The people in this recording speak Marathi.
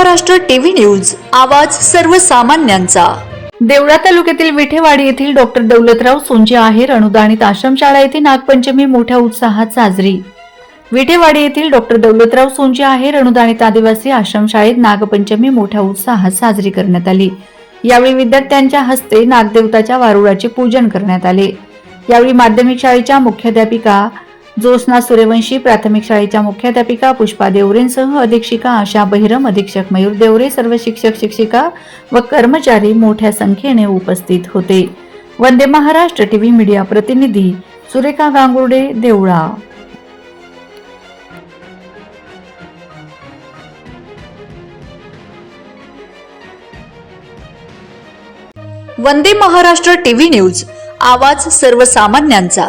महाराष्ट्र टीव्ही न्यूज आवाज सर्वसामान्यांचा. देवळा तालुक्यातील विठेवाडी येथील डॉक्टर दौलतराव सोंजे आहेर अनुदानित आश्रमशाळा येथे नागपंचमी मोठ्या उत्साहात साजरी. विठेवाडी येथील डॉक्टर दौलतराव सोंजे आहेर अनुदानित आदिवासी आश्रमशाळेत नागपंचमी मोठ्या उत्साहात साजरी करण्यात आली. यावेळी विद्यार्थ्यांच्या हस्ते नागदेवताच्या वारुळाचे पूजन करण्यात आले. यावेळी माध्यमिक शाळेच्या मुख्याध्यापिका ज्योत्स्ना सूर्यवंशी प्राथमिक शाळेच्या मुख्याध्यापिका पुष्पा देवरेंसह अधीक्षिका आशा बहिरम अधीक्षक मयूर देवरे सर्व शिक्षक शिक्षिका व कर्मचारी मोठ्या संख्येने उपस्थित होते. वंदे महाराष्ट्र टीव्ही मीडिया प्रतिनिधी सुरेखा गांगुर्डे देवळा. वंदे महाराष्ट्र टीव्ही न्यूज आवाज सर्वसामान्यांचा.